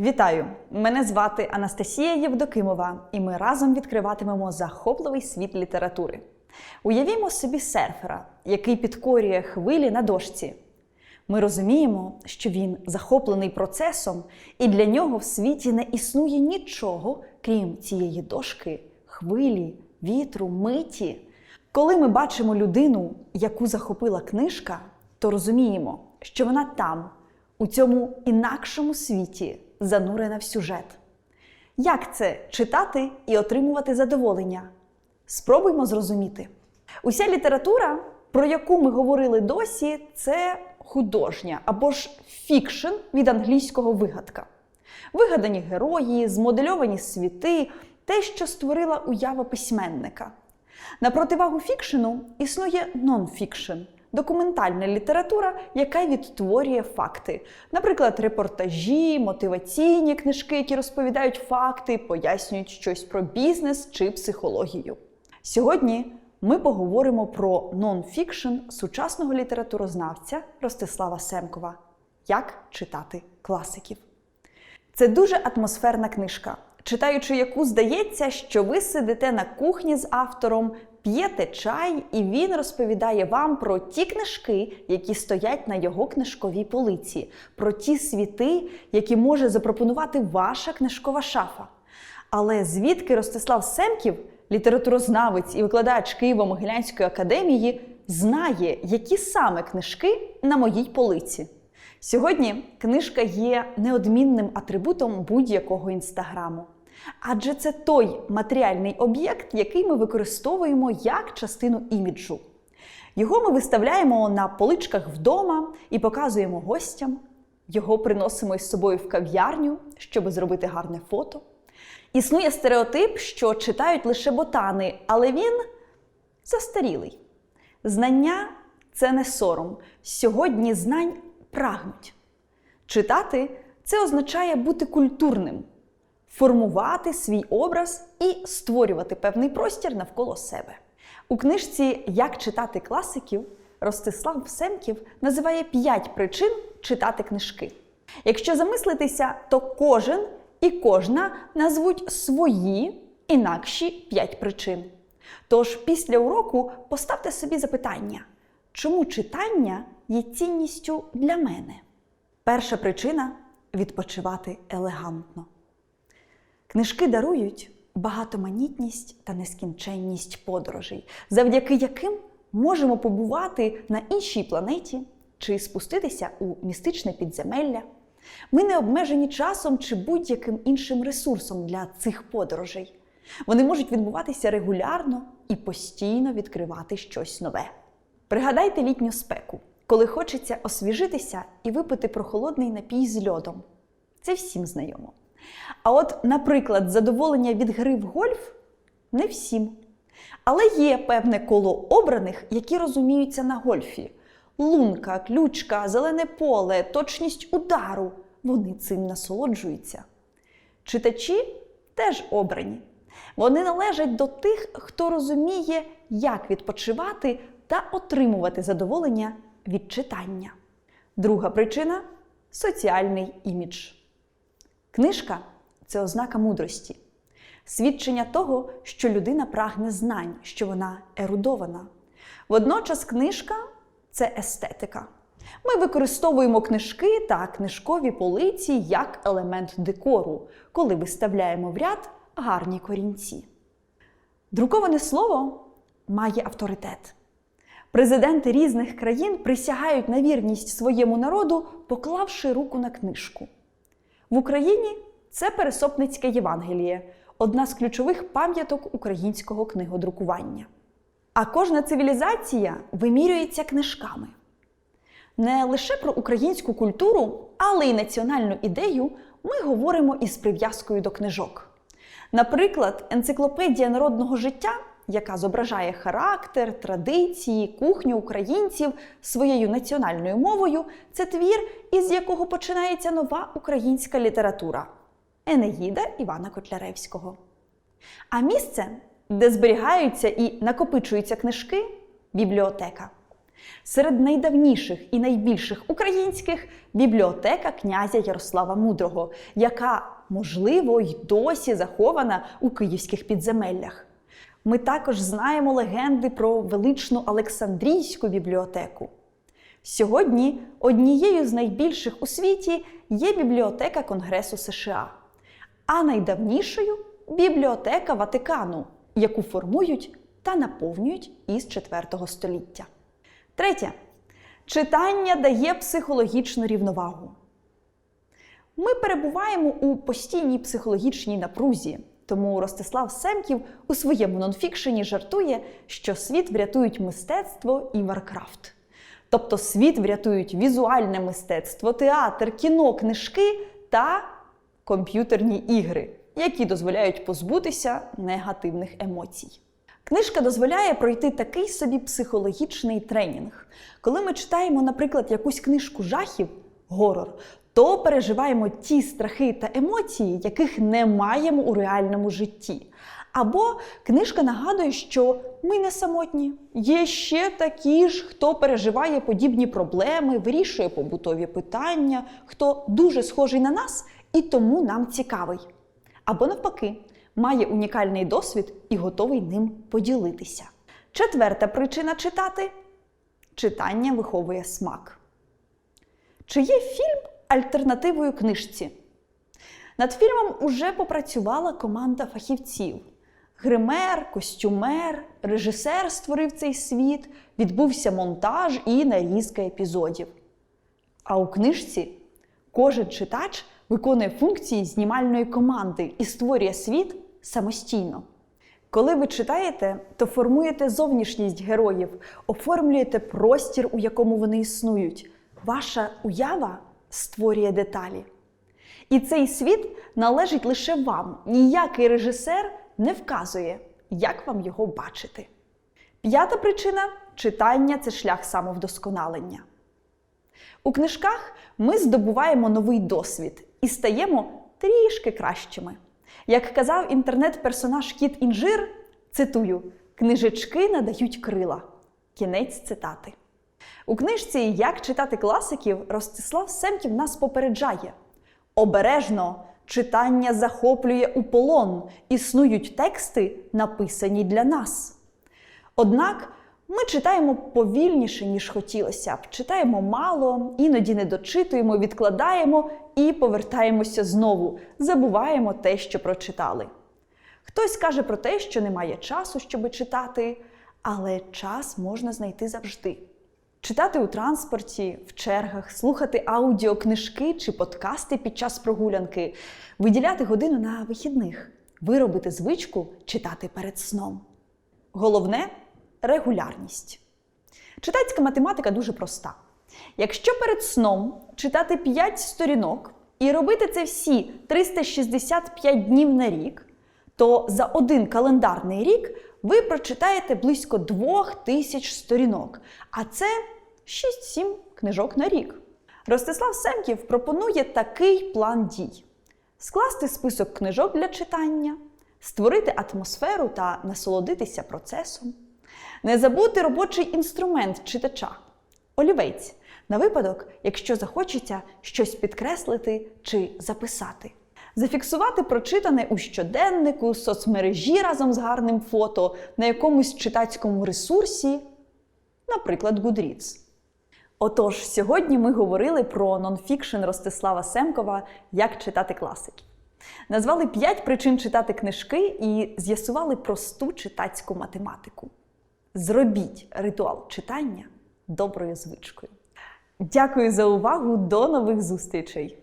Вітаю! Мене звати Анастасія Євдокимова, і ми разом відкриватимемо захопливий світ літератури. Уявімо собі серфера, який підкорює хвилі на дошці. Ми розуміємо, що він захоплений процесом, і для нього в світі не існує нічого, крім цієї дошки, хвилі, вітру, миті. Коли ми бачимо людину, яку захопила книжка, то розуміємо, що вона там, у цьому інакшому світі, занурена в сюжет. Як це читати і отримувати задоволення? Спробуймо зрозуміти. Уся література, про яку ми говорили досі, це художня або ж фікшн від англійського вигадка. Вигадані герої, змодельовані світи, те, що створила уява письменника. На противагу фікшену існує нон-фікшн – документальна література, яка відтворює факти. Наприклад, репортажі, мотиваційні книжки, які розповідають факти, пояснюють щось про бізнес чи психологію. Сьогодні ми поговоримо про нон-фікшн сучасного літературознавця Ростислава Семкова Як читати класиків. Це дуже атмосферна книжка, читаючи яку здається, що ви сидите на кухні з автором, п'єте чай, і він розповідає вам про ті книжки, які стоять на його книжковій полиці, про ті світи, які може запропонувати ваша книжкова шафа. Але звідки Ростислав Семків, літературознавець і викладач Києво-Могилянської академії, знає, які саме книжки на моїй полиці? Сьогодні книжка є неодмінним атрибутом будь-якого інстаграму. Адже це той матеріальний об'єкт, який ми використовуємо як частину іміджу. Його ми виставляємо на поличках вдома і показуємо гостям. Його приносимо із собою в кав'ярню, щоб зробити гарне фото. Існує стереотип, що читають лише ботани, але він застарілий. Знання це не сором. Сьогодні знань прагнуть. Читати це означає бути культурним, формувати свій образ і створювати певний простір навколо себе. У книжці Як читати класиків Ростислав Семків називає п'ять причин читати книжки. Якщо замислитися, то кожен і кожна назвуть свої інакші п'ять причин. Тож після уроку поставте собі запитання, чому читання є цінністю для мене? Перша причина відпочивати елегантно. Книжки дарують багатоманітність та нескінченність подорожей, завдяки яким можемо побувати на іншій планеті чи спуститися у містичне підземелля. Ми не обмежені часом чи будь-яким іншим ресурсом для цих подорожей. Вони можуть відбуватися регулярно і постійно відкривати щось нове. Пригадайте літню спеку, коли хочеться освіжитися і випити прохолодний напій з льодом. Це всім знайомо. А от, наприклад, задоволення від гри в гольф не всім. Але є певне коло обраних, які розуміються на гольфі: лунка, ключка, зелене поле, точність удару. Вони цим насолоджуються. Читачі теж обрані. Вони належать до тих, хто розуміє, як відпочивати та отримувати задоволення від читання. Друга причина соціальний імідж. Книжка це ознака мудрості, свідчення того, що людина прагне знань, що вона ерудована. Водночас книжка це естетика. Ми використовуємо книжки та книжкові полиці як елемент декору, коли виставляємо в ряд гарні корінці. Друковане слово має авторитет. Президенти різних країн присягають на вірність своєму народу, поклавши руку на книжку. В Україні це Пересопницьке Євангеліє, одна з ключових пам'яток українського книгодрукування. А кожна цивілізація вимірюється книжками. Не лише про українську культуру, але й національну ідею ми говоримо із прив'язкою до книжок. Наприклад, енциклопедія народного життя, яка зображає характер, традиції, кухню українців своєю національною мовою, це твір, із якого починається нова українська література Енеїда Івана Котляревського. А місце, де зберігаються і накопичуються книжки бібліотека. Серед найдавніших і найбільших українських бібліотека князя Ярослава Мудрого, яка, можливо, й досі захована у київських підземеллях. Ми також знаємо легенди про величну Олександрійську бібліотеку. Сьогодні однією з найбільших у світі є бібліотека Конгресу США, а найдавнішою бібліотека Ватикану, яку формують та наповнюють із IV століття. Третє. Читання дає психологічну рівновагу. Ми перебуваємо у постійній психологічній напрузі, тому Ростислав Семків у своєму нонфікшені жартує, що світ врятують мистецтво і Варкрафт. Тобто світ врятують візуальне мистецтво, театр, кіно, книжки та комп'ютерні ігри, які дозволяють позбутися негативних емоцій. Книжка дозволяє пройти такий собі психологічний тренінг. Коли ми читаємо, наприклад, якусь книжку жахів, горор, то переживаємо ті страхи та емоції, яких не маємо у реальному житті. Або книжка нагадує, що ми не самотні. Є ще такі ж, хто переживає подібні проблеми, вирішує побутові питання, хто дуже схожий на нас і тому нам цікавий. Або навпаки, має унікальний досвід і готовий ним поділитися. Четверта причина читати читання виховує смак. Чи є фільм альтернативою книжці? Над фільмом уже попрацювала команда фахівців. Гример, костюмер, режисер створив цей світ, відбувся монтаж і нарізка епізодів. А у книжці кожен читач виконує функції знімальної команди і створює світ самостійно. Коли ви читаєте, то формуєте зовнішність героїв, оформлюєте простір, у якому вони існують. Ваша уява створює деталі. І цей світ належить лише вам. Ніякий режисер не вказує, як вам його бачити. П'ята причина читання це шлях самовдосконалення. У книжках ми здобуваємо новий досвід і стаємо трішки кращими. Як казав інтернет-персонаж Кіт Інжир, цитую: книжечки надають крила. Кінець цитати. У книжці Як читати класиків Ростислав Семків нас попереджає: обережно читання захоплює у полон, існують тексти, написані для нас. Однак ми читаємо повільніше, ніж хотілося б. Читаємо мало, іноді не дочитуємо, відкладаємо і повертаємося знову, забуваємо те, що прочитали. Хтось каже про те, що немає часу, щоби читати, але час можна знайти завжди. Читати у транспорті, в чергах, слухати аудіокнижки чи подкасти під час прогулянки, виділяти годину на вихідних, виробити звичку читати перед сном. Головне регулярність. Читацька математика дуже проста. Якщо перед сном читати 5 сторінок і робити це всі 365 днів на рік, то за один календарний рік ви прочитаєте близько 2000 сторінок, а це 6-7 книжок на рік. Ростислав Семків пропонує такий план дій: скласти список книжок для читання, створити атмосферу та насолодитися процесом, не забути робочий інструмент читача олівець на випадок, якщо захочеться щось підкреслити чи записати. Зафіксувати прочитане у щоденнику, соцмережі разом з гарним фото, на якомусь читацькому ресурсі, наприклад, Goodreads. Отож, сьогодні ми говорили про нонфікшн Ростислава Семкова Як читати класики. Назвали 5 причин читати книжки і з'ясували просту читацьку математику. Зробіть ритуал читання доброю звичкою. Дякую за увагу! До нових зустрічей!